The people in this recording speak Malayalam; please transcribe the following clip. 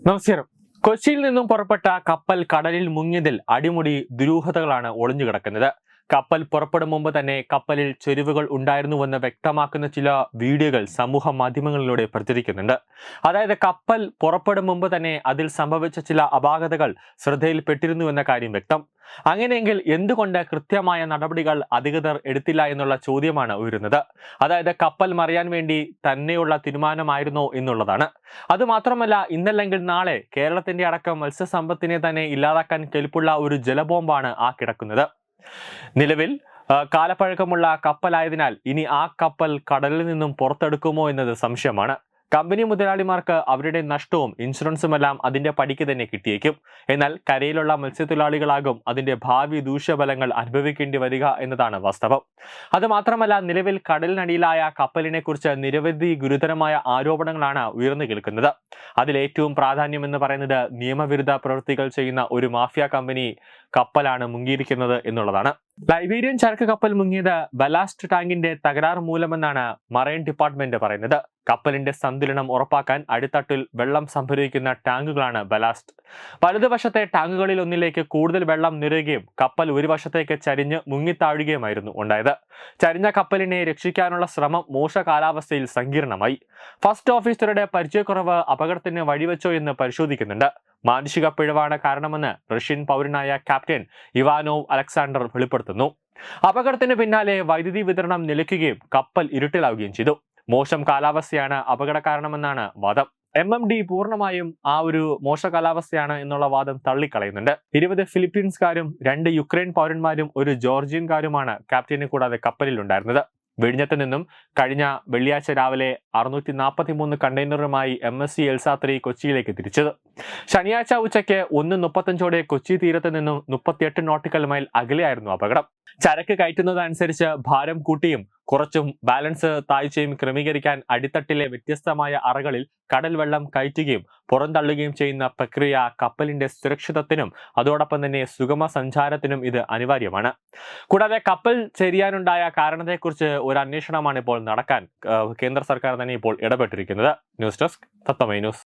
നമസ്കാരം. കൊച്ചിയിൽ നിന്നും പുറപ്പെട്ട കപ്പൽ കടലിൽ മുങ്ങിയതിൽ അടിമുടി ദുരൂഹതകളാണ് ഒളിഞ്ഞു കിടക്കുന്നത് കപ്പൽ പുറപ്പെടും മുമ്പ് തന്നെ കപ്പലിൽ ചെരുവുകൾ ഉണ്ടായിരുന്നുവെന്ന് വ്യക്തമാക്കുന്ന ചില വീഡിയോകൾ സമൂഹ മാധ്യമങ്ങളിലൂടെ പ്രചരിക്കുന്നുണ്ട്. അതായത് കപ്പൽ പുറപ്പെടും മുമ്പ് തന്നെ അതിൽ സംഭവിച്ച ചില അപാകതകൾ ശ്രദ്ധയിൽപ്പെട്ടിരുന്നു എന്ന കാര്യം വ്യക്തം. അങ്ങനെയെങ്കിൽ എന്തുകൊണ്ട് കൃത്യമായ നടപടികൾ അധികൃതർ എടുത്തില്ല എന്നുള്ള ചോദ്യമാണ് ഉയരുന്നത്. അതായത് കപ്പൽ മറിയാൻ വേണ്ടി തന്നെയുള്ള തീരുമാനമായിരുന്നോ എന്നുള്ളതാണ്. അതുമാത്രമല്ല ഇന്നല്ലെങ്കിൽ നാളെ കേരളത്തിന്റെ അടക്കം മത്സ്യസമ്പത്തിനെ തന്നെ ഇല്ലാതാക്കാൻ കെൽപ്പുള്ള ഒരു ജലബോംബാണ് ആ കിടക്കുന്നത്. നിലവിൽ കാലപ്പഴക്കമുള്ള കപ്പലായതിനാൽ ഇനി ആ കപ്പൽ കടലിൽ നിന്നും പുറത്തെടുക്കുമോ എന്നത് സംശയമാണ്. കമ്പനി മുതലാളിമാർക്ക് അവരുടെ നഷ്ടവും ഇൻഷുറൻസുമെല്ലാം അതിന്റെ പടിക്ക് തന്നെ കിട്ടിയേക്കും. എന്നാൽ കരയിലുള്ള മത്സ്യത്തൊഴിലാളികളാകും അതിന്റെ ഭാവി ദൂഷ്യഫലങ്ങൾ അനുഭവിക്കേണ്ടി വരിക എന്നതാണ് വാസ്തവം. അതുമാത്രമല്ല നിലവിൽ കടലിനടിയിലായ കപ്പലിനെക്കുറിച്ച് നിരവധി ഗുരുതരമായ ആരോപണങ്ങളാണ് ഉയർന്നു കേൾക്കുന്നത്. അതിലേറ്റവും പ്രാധാന്യം എന്ന് പറയുന്നത് നിയമവിരുദ്ധ പ്രവൃത്തികൾ ചെയ്യുന്ന ഒരു മാഫിയ കമ്പനി കപ്പലാണ് മുങ്ങിയിരിക്കുന്നത് എന്നുള്ളതാണ്. ലൈബീരിയൻ ചരക്ക് കപ്പൽ മുങ്ങിയത് ബലാസ്റ്റ് ടാങ്കിന്റെ തകരാർ മൂലമെന്നാണ് മറൈൻ ഡിപ്പാർട്ട്മെന്റ് പറയുന്നത്. കപ്പലിന്റെ സന്തുലനം ഉറപ്പാക്കാൻ അടിത്തട്ടിൽ വെള്ളം സംഭരിക്കുന്ന ടാങ്കുകളാണ് ബലാസ്റ്റ്. വലതുവശത്തെ ടാങ്കുകളിൽ ഒന്നിലേക്ക് കൂടുതൽ വെള്ളം നിറയുകയും കപ്പൽ ഒരു വശത്തേക്ക് ചരിഞ്ഞ് മുങ്ങിത്താഴുകയുമായിരുന്നു ഉണ്ടായത്. ചരിഞ്ഞ കപ്പലിനെ രക്ഷിക്കാനുള്ള ശ്രമം മോശ കാലാവസ്ഥയിൽ സങ്കീർണമായി. ഫസ്റ്റ് ഓഫീസറുടെ പരിചയക്കുറവ് അപകടത്തിന് വഴിവെച്ചോ എന്ന് പരിശോധിക്കുന്നുണ്ട്. മാനുഷിക പിഴവാണ് കാരണമെന്ന് റഷ്യൻ പൗരനായ ക്യാപ്റ്റൻ ഇവാനോവ് അലക്സാണ്ടർ വെളിപ്പെടുത്തുന്നു. അപകടത്തിന് പിന്നാലെ വൈദ്യുതി വിതരണം നിലയ്ക്കുകയും കപ്പൽ ഇരുട്ടിലാവുകയും ചെയ്തു. മോശം കാലാവസ്ഥയാണ് അപകട കാരണമെന്നാണ് വാദം. എം എം ഡി പൂർണമായും ആ ഒരു മോശ കാലാവസ്ഥയാണ് എന്നുള്ള വാദം തള്ളിക്കളയുന്നുണ്ട്. ഇരുപത് ഫിലിപ്പീൻസുകാരും രണ്ട് യുക്രൈൻ പൗരന്മാരും ഒരു ജോർജിയൻകാരുമാണ് ക്യാപ്റ്റനെ കൂടാതെ കപ്പലിൽ ഉണ്ടായിരുന്നത് വിഴിഞ്ഞത്ത് നിന്നും കഴിഞ്ഞ വെള്ളിയാഴ്ച രാവിലെ അറുന്നൂറ്റി നാൽപ്പത്തി മൂന്ന് കണ്ടെയ്നറുമായി M S C Elsa three കൊച്ചിയിലേക്ക് തിരിച്ചത്. ശനിയാഴ്ച ഉച്ചയ്ക്ക് ഒന്ന് മുപ്പത്തഞ്ചോടെ കൊച്ചി തീരത്ത് നിന്നും മുപ്പത്തിയെട്ട് നോട്ടിക്കൽ മൈൽ അകലെയായിരുന്നു അപകടം. ചരക്ക് കയറ്റുന്നതനുസരിച്ച് ഭാരം കൂട്ടിയും കുറച്ചും ബാലൻസ് താഴ്ചയും ക്രമീകരിക്കാൻ അടിത്തട്ടിലെ വ്യത്യസ്തമായ അറകളിൽ കടൽ വെള്ളം കയറ്റുകയും പുറന്തള്ളുകയും ചെയ്യുന്ന പ്രക്രിയ കപ്പലിന്റെ സുരക്ഷിതത്തിനും അതോടൊപ്പം തന്നെ സുഗമ സഞ്ചാരത്തിനും ഇത് അനിവാര്യമാണ്. കൂടാതെ കപ്പൽ ചെരിയാനുണ്ടായ കാരണത്തെക്കുറിച്ച് ഒരു അന്വേഷണമാണ് ഇപ്പോൾ നടക്കാൻ കേന്ദ്ര സർക്കാർ തന്നെ ഇപ്പോൾ ഇടപെട്ടിരിക്കുന്നത്. ന്യൂസ് ഡെസ്ക് തത്തമൈ ന്യൂസ്.